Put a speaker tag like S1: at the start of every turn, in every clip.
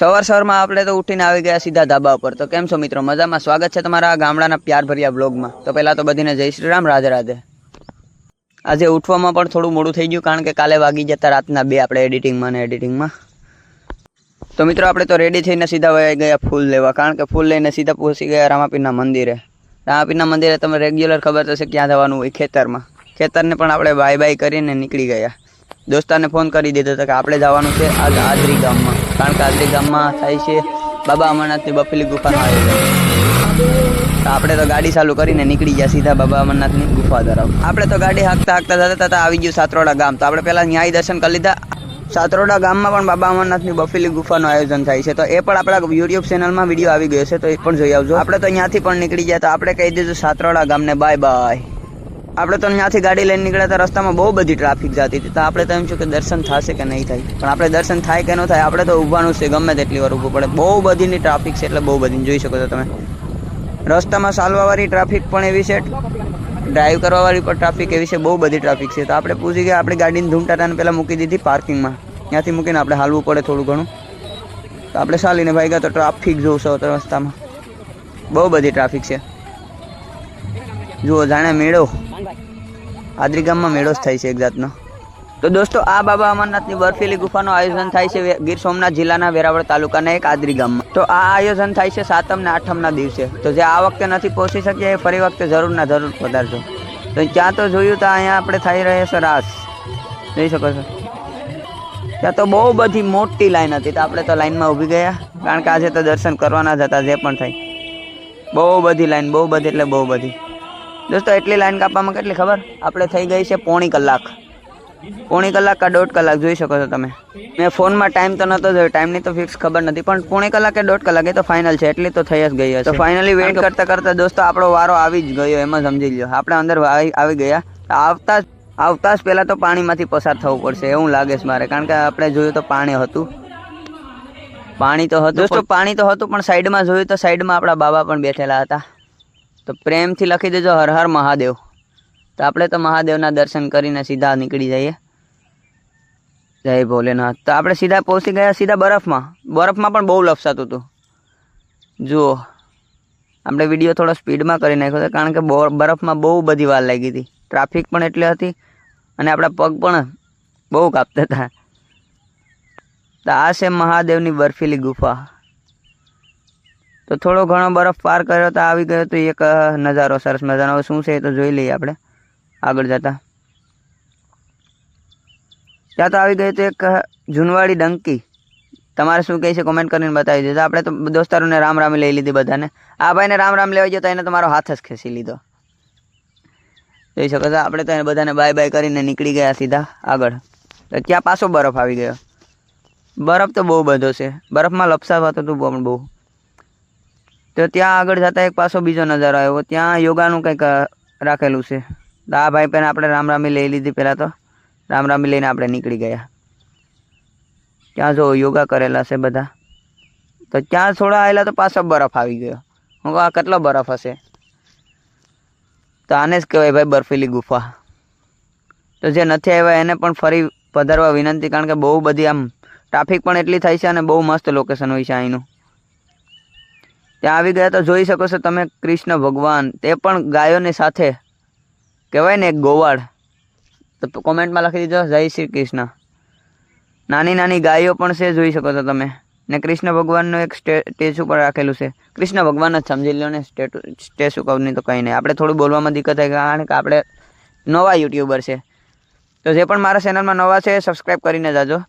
S1: સવાર સવારમાં આપણે તો ઉઠીને આવી ગયા સીધા ધાબા ઉપર. તો કેમ છો મિત્રો? મજામાં? સ્વાગત છે તમારા ગામડાના પ્યાર ભર્યા બ્લોગમાં. તો પહેલાં તો બધીને જય શ્રી રામ, રાધે રાધે. આજે ઉઠવામાં પણ થોડું મોડું થઈ ગયું કારણ કે કાલે વાગી જતા રાતના બે આપણે એડિટિંગમાં ને એડિટિંગમાં. તો મિત્રો, આપણે તો રેડી થઈને સીધા વહી ગયા ફૂલ લેવા કારણ કે ફૂલ લઈને સીધા પહોંચી ગયા રામાપીરના મંદિરે. રામાપીરના મંદિરે તમે રેગ્યુલર ખબર થશે ક્યાં જવાનું હોય ખેતરમાં. ખેતરને પણ આપણે બાય બાય કરીને નીકળી ગયા. દોસ્તાને ફોન કરી દીધો હતો કે આપણે જવાનું છે આજ આદરી ગામમાં. કારણ કે આદરી ગામમાં થાય છે, બાબા અમરનાથની બફેલી ગુફાનું આયોજન તો આપણે તો ગાડી ચાલુ કરીને નીકળી ગયા સીધા બાબા અમરનાથની ગુફા તરફ. આપણે તો ગાડી હાંકતા હાંકતા જતા જતા આવી ગયું સાતરોડા ગામ. તો આપણે પહેલાં ન્યાય દર્શન કરી લીધા. સાતરોડા ગામમાં પણ બાબા અમરનાથની બફેલી ગુફાનું આયોજન થાય છે. તો એ પણ આપણા યુટ્યુબ ચેનલમાં વીડિયો આવી ગયો છે, તો એ પણ જોઈ આવજો. આપણે તો અહીંયાથી પણ નીકળી ગયા. તો આપણે કહી દીધું સાતરોડા ગામને બાય બાય આપણે તો અહીંયાથી ગાડી લઈને નીકળ્યા હતા, રસ્તામાં બહુ બધી ટ્રાફિક જતી હતી. તો આપણે તો એમ છું કે દર્શન થશે કે નહીં થાય? પણ આપણે દર્શન થાય કે ન થાય, આપણે તો ઊભાનું છે, ગમે તેટલી વાર ઊભું પડે. બહુ બધીની ટ્રાફિક છે, એટલે બહુ બધી. જોઈ શકો છો તમે. રસ્તામાં ચાલવાવાળી ટ્રાફિક પણ એવી છે, ડ્રાઈવ કરવાવાળી પણ ટ્રાફિક એવી છે, બહુ બધી ટ્રાફિક છે. તો આપણે પૂછી ગયા, આપણી ગાડીને ધૂમટાટાને પહેલાં મૂકી દીધી પાર્કિંગમાં. ત્યાંથી મૂકીને આપણે હાલવું પડે થોડું ઘણું. તો આપણે ચાલીને ભાઈ ગયા તો ટ્રાફિક જોશો તો રસ્તામાં. બહુ બધી ટ્રાફિક છે. જુઓ, જાણે મેળો. આદરી ગામમાં મેળો જ થાય છે એક જાતનો. તો દોસ્તો, આ બાબા અમરનાથની બર્ફીલી ગુફાનું આયોજન થાય છે ગીર સોમનાથ જિલ્લાના વેરાવળ તાલુકાના એક આદરી ગામમાં. તો આ આયોજન થાય છે સાતમ ને આઠમના દિવસે. તો જે આ વખતે નથી પહોંચી શક્યા એ ફરી વખતે જરૂર ના જરૂર પધારજો. તો ત્યાં તો જોયું તો અહીંયા આપણે થઈ રહ્યા છે રાસ. જોઈ શકો છો. ત્યાં તો બહુ બધી મોટી લાઈન હતી, તો આપણે તો લાઈનમાં ઊભી ગયા. કારણ કે આજે તો દર્શન કરવાના જ હતા, જે પણ થાય. બહુ બધી લાઈન, બહુ બધી એટલે બહુ બધી. દોસ્તો એટલી લાઈન કાપવામાં કેટલી ખબર? આપણે થઈ ગઈ છે પોણી કલાક. પોણી કલાક કા દોઢ કલાક જોઈ શકો છો તમે. મેં ફોનમાં ટાઈમ તો નહોતો જોયો ટાઈમની તો ફિક્સ ખબર નથી પણ પોણી કલાક કે દોઢ કલાક એ તો ફાઇનલ છે એટલી તો થઈ જ ગઈ હશે. તો ફાઇનલી વેઇટ કરતા કરતા દોસ્તો આપણો વારો આવી જ ગયો એમાં સમજી લો આપણે અંદર આવી આવી ગયા. આવતા આવતા જ પહેલાં તો પાણીમાંથી પસાર થવું પડશે એવું લાગે છે મારે. કારણ કે આપણે જોયું તો પાણી હતું. પાણી તો હતું દોસ્તો પાણી તો હતું પણ સાઈડમાં જોયું તો સાઈડમાં આપણા બાબા પણ બેઠેલા હતા. તો પ્રેમથી લખી દેજો હર હર મહાદેવ. તો આપણે તો મહાદેવના દર્શન કરીને સીધા નીકળી જઈએ. જય ભોલેનાથ. તો આપણે સીધા પહોંચી ગયા સીધા બરફમાં. બરફમાં પણ બહુ લપસાતું હતું. જુઓ. આપણે વીડિયો થોડો સ્પીડમાં કરી નાખ્યો હતો કારણ કે બરફમાં બહુ બધી વાર લાગી હતી. ટ્રાફિક પણ એટલી હતી અને આપણા પગ પણ બહુ કાપતા હતા. તો આ છે મહાદેવની બર્ફીલી ગુફા. તો થોડો ઘણો બરફ પાર કર્યો તો આવી ગયો તો એક નજારો સરસ મજાનો. શું છે એ તો જોઈ લઈએ આપણે. આગળ જતા. ત્યાં તો આવી ગયું તો એક જૂનવાડી ડંકી. તમારે શું કહે છે કોમેન્ટ કરીને બતાવી દેજો. આપણે તો દોસ્તારોને રામ રામ લઈ લીધી બધાને. આ ભાઈને રામ રામ લેવા ગયો તો એને તમારો હાથ જ ખેંચી લીધો. જોઈ શકો છો, આપણે તો એને બધાને બાય બાય કરીને નીકળી ગયા સીધા આગળ. તો ત્યાં પાછો બરફ આવી ગયો. બરફ તો બહુ બધો છે. બરફમાં લપસાવાતો હતું પણ બહુ તો ત્યાં આગળ જતા એક પાછો બીજો નજારો આવ્યો. ત્યાં યોગાનું કંઈક રાખેલું છે. દા ભાઈ પહેલાં આપણે રામ રામી લઈ લીધી પહેલાં તો. રામ રામી લઈને આપણે નીકળી ગયા. ત્યાં જો યોગા કરેલા છે બધા. તો ત્યાં થોડા આવેલા તો પાછો બરફ આવી ગયો. હું આ કેટલો બરફ હશે? તો આને જ કહેવાય ભાઈ બર્ફીલી ગુફા. તો જે નથી આવ્યા એને પણ ફરી પધારવા વિનંતી, કારણ કે બહુ બધી આમ, ટ્રાફિક પણ એટલી થાય છે અને બહુ મસ્ત લોકેશન હોય છે અહીંનું. ત્યાં આવી ગયા તો જોઈ શકો છો તમે કૃષ્ણ ભગવાન. તે પણ ગાયોની સાથે. કહેવાય ને એક ગોવાળ. તો કોમેન્ટમાં લખી દીધો જય શ્રી કૃષ્ણ. નાની નાની ગાયો પણ છે, જોઈ શકો છો તમે. ને કૃષ્ણ ભગવાનનું એક સ્ટે સ્ટેચ્યુ પર રાખેલું છે. કૃષ્ણ ભગવાન જ સમજી લો ને, સ્ટેટુ સ્ટેચ્યુ કવની તો કંઈ નહીં. આપણે થોડું બોલવામાં દિક્કત થાય, કારણ કે આપણે નવા યુટ્યુબર છે. તો જે પણ મારા ચેનલમાં નવા છે સબસ્ક્રાઈબ કરીને જાજો.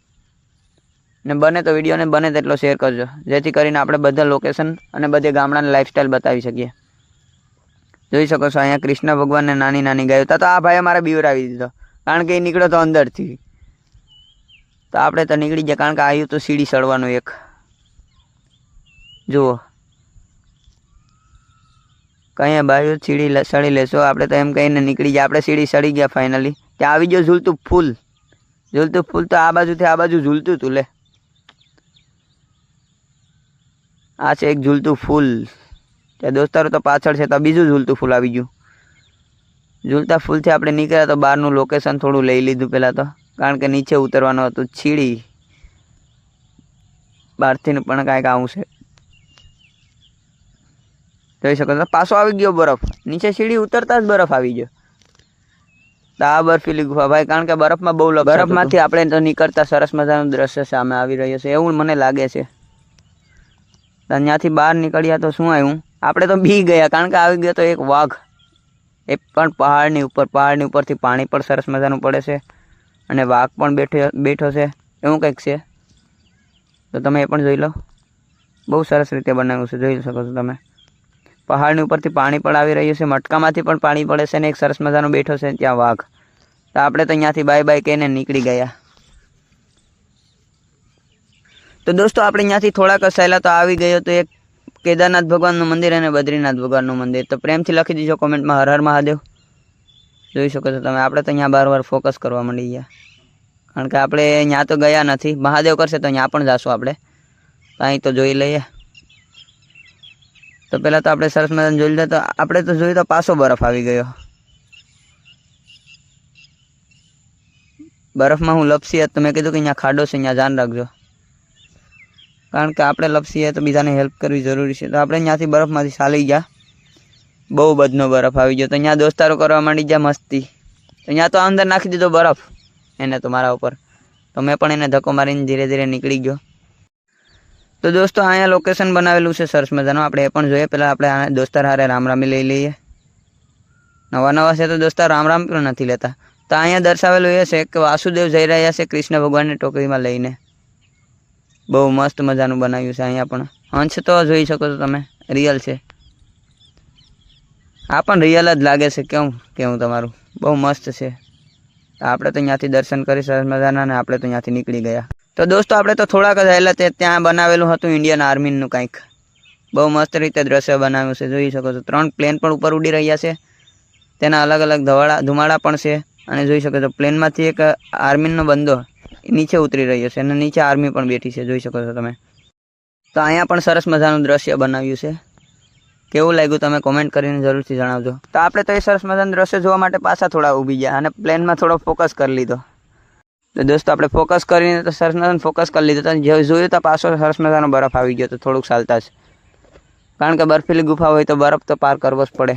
S1: ને બને તો વિડીયોને બને તેટલો શેર કરજો. જેથી કરીને આપણે બધા લોકેશન અને બધે ગામડાની લાઈફસ્ટાઈલ બતાવી શકીએ. જોઈ શકો છો, અહીંયા કૃષ્ણ ભગવાનને નાની નાની ગાયો. તા આ ભાઈએ મારે બીવરાવી દીધો. કારણ કે એ નીકળ્યો તો અંદરથી. તો આપણે તો નીકળી જાય કારણ કે આવ્યું તો સીડી સડવાનું એક. જુઓ. કંઈ બાજુ સીડી સડી લેશો? આપણે તો એમ કહીને નીકળી જાય આપણે સીડી સડી ગયા ફાઇનલી ત્યાં આવી ગયો ઝૂલતું ફૂલ. ઝૂલતું ફૂલ તો આ બાજુથી આ બાજુ ઝૂલતું તું, લે. આ છે એક ઝૂલતું ફૂલ. ત્યાં દોસ્તારો તો પાછળ છે તો બીજું ઝૂલતું ફૂલ આવી ગયું. ઝૂલતા ફૂલથી આપણે નીકળ્યા તો બહારનું લોકેશન થોડું લઈ લીધું પહેલાં તો. કારણ કે નીચે ઉતરવાનું હતું છીડી. બહારથી પણ કાંઈક આવું છે. જોઈ શકો છો પાછો આવી ગયો બરફ. નીચે સીડી ઉતરતા જ બરફ આવી ગયો. તો આ બરફીલી ગુફા ભાઈ કારણ કે બરફમાં બહુ બરફમાંથી આપણે તો નીકળતા સરસ મજાનું દ્રશ્ય સામે આવી રહ્યું છે. એવું મને લાગે છે. ત્યાંથી બહાર નીકળ્યા તો શું આવ્યું? આપણે તો બી ગયા, કારણ કે આવી ગયો તો એક વાઘ. એ પણ પહાડની ઉપર, પહાડની ઉપરથી પાણી પણ સરસ મજાનું પડે છે. અને વાઘ પણ બેઠો બેઠો છે. એવું કંઈક છે? તો તમે એ પણ જોઈ લો. બહુ સરસ રીતે બનાવ્યું છે, જોઈ શકો છો તમે. પહાડની ઉપરથી પાણી પણ આવી રહ્યું છે, મટકામાંથી પણ પાણી પડે છે અને એક સરસ મજાનો બેઠો છે ત્યાં વાઘ. તો આપણે તો અહીંયાથી બાય બાય કહીને નીકળી ગયા. તો દોસ્તો, આપણે અહીંયાથી થોડાક સહેલા તો આવી ગયો તો એક કેદારનાથ ભગવાનનું મંદિર અને બદ્રીનાથ ભગવાનનું મંદિર. તો પ્રેમથી લખી દીજો કોમેન્ટમાં, હર હર મહાદેવ. જોઈ શકો છો તમે, આપણે તો અહીંયા બાર વાર ફોકસ કરવા માંડી ગયા. કારણ કે આપણે અહીંયા તો ગયા નથી. મહાદેવ કરશે તો અહીંયા પણ જાશું આપણે. અહીં તો જોઈ લઈએ. તો પહેલાં તો આપણે સરસ મજાને જોઈ લીધા. તો આપણે તો જોયું તો પાછો બરફ આવી ગયો. બરફમાં હું લપસી હતી. તો મેં કીધું કે અહીંયા ખાડો છે અહીંયા ધ્યાન રાખજો. કારણ કે આપણે લપસીએ તો બીજાને હેલ્પ કરવી જરૂરી છે. તો આપણે ત્યાંથી બરફમાંથી ચાલી ગયા. બહુ બધનો બરફ આવી ગયો. તો અહીંયા દોસ્તારો કરવા માંડી ગયા મસ્તી. તો ત્યાં તો અંદર નાખી દીધો બરફ. એને તો મારા ઉપર. તો મેં પણ એને ધક્કો મારીને ધીરે ધીરે નીકળી ગયો. તો દોસ્તો, અહીંયા લોકેશન બનાવેલું છે સરસ મજાનું. આપણે એ પણ જોઈએ. પહેલાં આપણે દોસ્તાર હારે રામ રામી લઈ લઈએ. નવા નવા છે તો દોસ્તાર રામ રામ પણ નથી લેતા. તો અહીંયા દર્શાવેલું એ છે કે વાસુદેવ જઈ રહ્યા છે કૃષ્ણ ભગવાનની ટોકરીમાં લઈને. બહુ મસ્ત મજાનું બનાવ્યું છે અહીંયા પણ. હંશ તો જોઈ શકો છો તમે રિયલ છે. આ પણ રિયલ જ લાગે છે કેવું કેવું તમારું? બહુ મસ્ત છે. આપણે તો ત્યાંથી દર્શન કરી સરસ મજાના અને આપણે તો ત્યાંથી નીકળી ગયા. તો દોસ્તો, આપણે તો થોડાક જ પહેલાં તે ત્યાં બનાવેલું હતું ઇન્ડિયન આર્મીનું કંઈક. બહુ મસ્ત રીતે દ્રશ્ય બનાવ્યું છે, જોઈ શકો છો. ત્રણ પ્લેન પણ ઉપર ઉડી રહ્યા છે. તેના અલગ અલગ ધવાળા ધુમાડા પણ છે. અને જોઈ શકો છો, પ્લેનમાંથી એક આર્મીનો બંદો નીચે ઉતરી રહ્યો છે અને નીચે આર્મી પણ બેઠી છે, જોઈ શકો છો તમે. તો અહીંયા પણ સરસ મજાનું દ્રશ્ય બનાવ્યું છે. કેવું લાગ્યું તમે કોમેન્ટ કરીને જરૂરથી જણાવજો. તો આપણે તો એ સરસ મજાનું દ્રશ્ય જોવા માટે પાછા થોડા ઊભી ગયા અને પ્લેનમાં થોડો ફોકસ કરી લીધો. તો દોસ્તો, આપણે ફોકસ કરીને તો સરસ મજાનું ફોકસ કરી લીધો. તો જોયું તો પાછો સરસ મજાનો બરફ આવી ગયો તો થોડુંક ચાલતા જ. કારણ કે બર્ફીલી ગુફા હોય તો બરફ તો પાર કરવો જ પડે.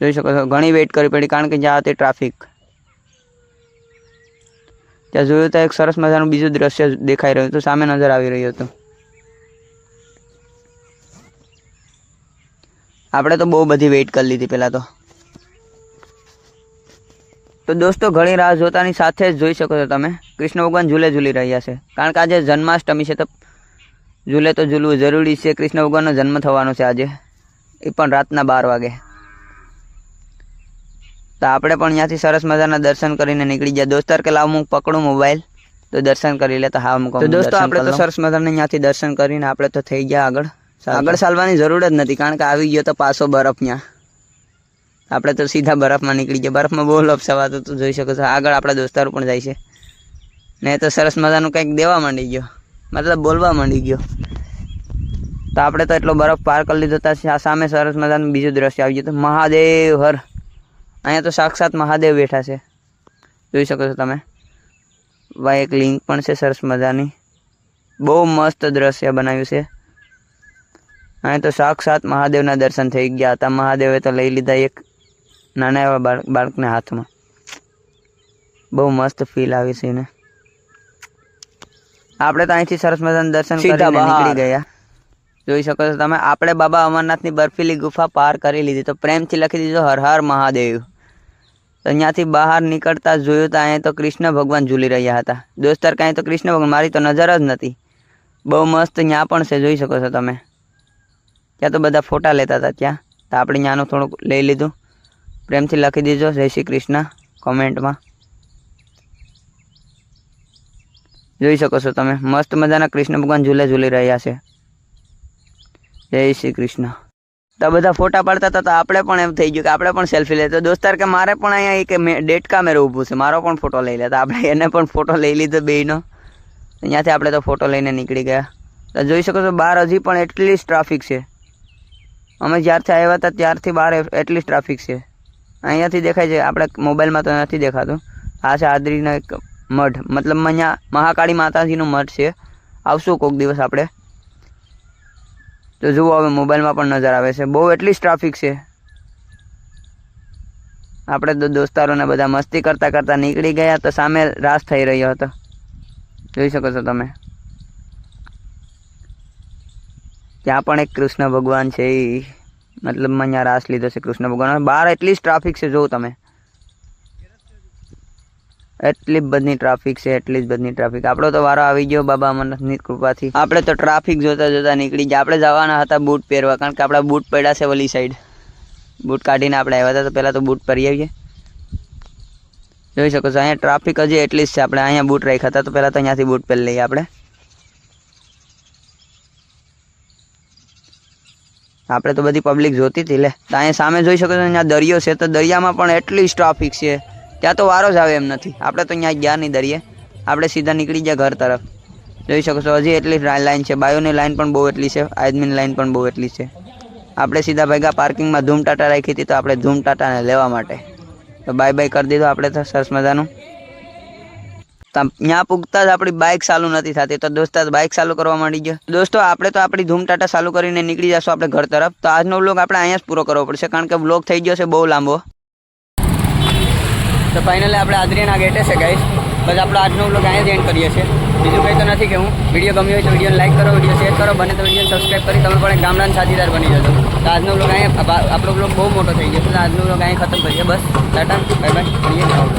S1: જોઈ શકો છો, ઘણી વેઇટ કરવી પડી કારણ કે જ્યાં હતી ટ્રાફિક ત્યાં જોયું તો એક સરસ મજાનું બીજું દ્રશ્ય દેખાઈ રહ્યું હતું, સામે નજર આવી રહ્યું હતું. આપણે તો બહુ બધી વેઇટ કરી લીધી પહેલાં તો. તો દોસ્તો, ઘણી રાહ જોતાની સાથે જ જોઈ શકો છો તમે. કૃષ્ણ ભગવાન ઝૂલે ઝૂલી રહ્યા છે. કારણ કે આજે જન્માષ્ટમી છે તો ઝૂલે તો ઝૂલવું જરૂરી છે. કૃષ્ણ ભગવાનનો જન્મ થવાનો છે આજે. એ પણ રાતના બાર વાગે. તો આપણે પણ ત્યાંથી સરસ મજાના દર્શન કરીને નીકળી ગયા. દોસ્તાર કે લાવ હું પકડું મોબાઈલ? તો દર્શન કરી લેતા હા મૂકો તો દોસ્તો આપણે તો સરસ મજાના ત્યાંથી દર્શન કરીને આપણે તો થઈ ગયા આગળ. આગળ ચાલવાની જરૂર જ નથી કારણ કે આવી ગયો તો પાછો બરફ ત્યાં આપણે તો સીધા બરફમાં નીકળી ગયા. બરફમાં બહુ લપસવાતું તો જોઈ શકો છો. આગળ આપણા દોસ્તારો પણ જાય છે. ને તો સરસ મજાનું કંઈક દેવા માંડી ગયો. મતલબ બોલવા માંડી ગયો. તો આપણે તો એટલો બરફ પાર કરી લીધો હતા સામે સરસ મજાનું બીજું દ્રશ્ય આવી ગયું તો મહાદેવ હર. અહીંયા તો સાક્ષાત મહાદેવ બેઠા છે. જોઈ શકો છો તમે. ભાઈ એક લિંક પણ છે સરસ મજાની. બહુ મસ્ત દ્રશ્ય બનાવ્યું છે. અહીંયા તો સાક્ષાત મહાદેવના દર્શન થઈ ગયા હતા. મહાદેવે તો લઈ લીધા એક નાના એવા બાળક બાળકને હાથમાં. બહુ મસ્ત ફીલ આવી છે એને. આપણે તો અહીંથી સરસ મજાના દર્શન કરીને નીકળી ગયા. જોઈ શકો છો તમે. આપણે બાબા અમરનાથની બર્ફીલી ગુફા પાર કરી લીધી. તો પ્રેમથી લખી દીધો, હર હર મહાદેવ. તો અહીંયાથી બહાર નીકળતા જોયું તો અહીંયા તો કૃષ્ણ ભગવાન ઝૂલી રહ્યા હતા. દોસ્તાર કાંઈ તો કૃષ્ણ ભગવાન, મારી તો નજર જ નથી. બહુ મસ્ત ત્યાં પણ છે, જોઈ શકો છો તમે. ત્યાં તો બધા ફોટા લેતા હતા ત્યાં. તો આપણે ત્યાંનું થોડુંક લઈ લીધું. પ્રેમથી લખી દીજો. જય શ્રી કૃષ્ણ. કોમેન્ટમાં. જોઈ શકો છો તમે. મસ્ત મજાના કૃષ્ણ ભગવાન ઝૂલે ઝૂલી રહ્યા છે. જય શ્રી કૃષ્ણ. તો બધા ફોટા પાડતા હતા તો આપણે પણ એમ થઈ ગયું કે આપણે પણ સેલ્ફી લઈએ. તો દોસ્તાર કે મારે પણ અહીંયા એક ડેટ કામેરો ઊભું છે. મારો પણ ફોટો લઈ લેતા આપણે એને પણ ફોટો લઈ લીધો બેયનો. અહીંયાથી આપણે તો ફોટો લઈને નીકળી ગયા. તો જોઈ શકો છો બહાર હજી પણ એટલી જ ટ્રાફિક છે. અમે જ્યારથી આવ્યા હતા ત્યારથી બહાર એટલી જ ટ્રાફિક છે. અહીંયાથી દેખાય છે, આપણે મોબાઈલમાં તો નથી દેખાતું. આ છે આદરીનો એક મઠ મતલબ અહીંયા મહાકાળી માતાજીનું મઠ છે. આવશું કોઈક દિવસ આપણે. તો જુઓ હવે મોબાઈલમાં પણ નજર આવે છે. બહુ એટલી જ ટ્રાફિક છે. આપણે તો દોસ્તારોને બધા મસ્તી કરતાં કરતાં નીકળી ગયા તો સામે રાસ થઈ રહ્યો હતો. જોઈ શકો છો તમે. ત્યાં પણ એક કૃષ્ણ ભગવાન છે એ મતલબ અહીંયા રાસ લીધો છે કૃષ્ણ ભગવાન. બહાર એટલી જ ટ્રાફિક છે જોઉં તમે. એટલી બધી ટ્રાફિક છે, એટલી જ બધી ટ્રાફિક આપણો તો વારો આવી ગયો બાબા અમરનાથની કૃપાથી. આપણે તો ટ્રાફિક જોતા જોતા નીકળી ગયા. આપણે જવાના હતા બૂટ પહેરવા, કારણ કે આપણા બૂટ પડ્યા છે વલી સાઈડ બૂટ કાઢીને આપણે આવ્યા હતા, તો પહેલાં તો બૂટ પહેરી આવીએ. જોઈ શકો છો, અહીંયા ટ્રાફિક હજી એટલી જ છે. આપણે અહીંયા બૂટ રાખ્યા હતા, તો પહેલાં તો અહીંયાથી બૂટ પહેરી લઈએ આપણે. આપણે તો બધી પબ્લિક જોતી હતી, લે. તો અહીંયા સામે જોઈ શકો છો, અહીંયા દરિયો છે. તો દરિયામાં પણ એટલી જ ટ્રાફિક છે. ત્યાં તો વારો જ આવે એમ નથી. આપણે તો અહીંયા ગયા નહીં દરિયે. આપણે સીધા નીકળી ગયા ઘર તરફ. જોઈ શકો છો, હજી એટલી લાઈન છે. બાયોની લાઈન પણ બહુ એટલી છે. આદમીની લાઈન પણ બહુ એટલી છે. આપણે સીધા ભેગા પાર્કિંગમાં ધૂમ ટાટા રાખી હતી તો આપણે ધૂમ ટાટાને લેવા માટે. તો બાય બાય કરી દીધો આપણે તો. સરસ મજાનું. ત્યાં પૂગતા જ આપણી બાઇક ચાલુ નથી થતી. તો દોસ્તો બાઇક ચાલુ કરવા માંડી ગયો. દોસ્તો, આપણે તો આપણી ધૂમ ટાટા ચાલુ કરીને નીકળી જશું આપણે ઘર તરફ. તો આજનો વ્લોગ આપણે અહીંયા જ પૂરો કરવો પડશે. કારણ કે વ્લોગ થઈ ગયો છે બહુ લાંબો. તો ફાઇનલી આપણે આદરીના ગેટે છે ગાઈસ બસ આપણો આજનો બ્લોગ અહીંયા જ એન્ડ કરીએ છીએ. બીજું કંઈ તો નથી કે વીડિયો ગમ્યો હોય તો વીડિયો લાઈક કરો વીડિયો શેર કરો. બને તો વીડિયો સબસ્ક્રાઈબ કરી, તમે પણ ગામડાના સાથીદાર બની જશો તો આજનો બ્લોગ અહીંયા આપણો બ્લોગ બહુ મોટો થઈ ગયો તો આજનો બ્લોગ અહીંયા ખતમ કરીએ. બસ, ટાટા બાય બાય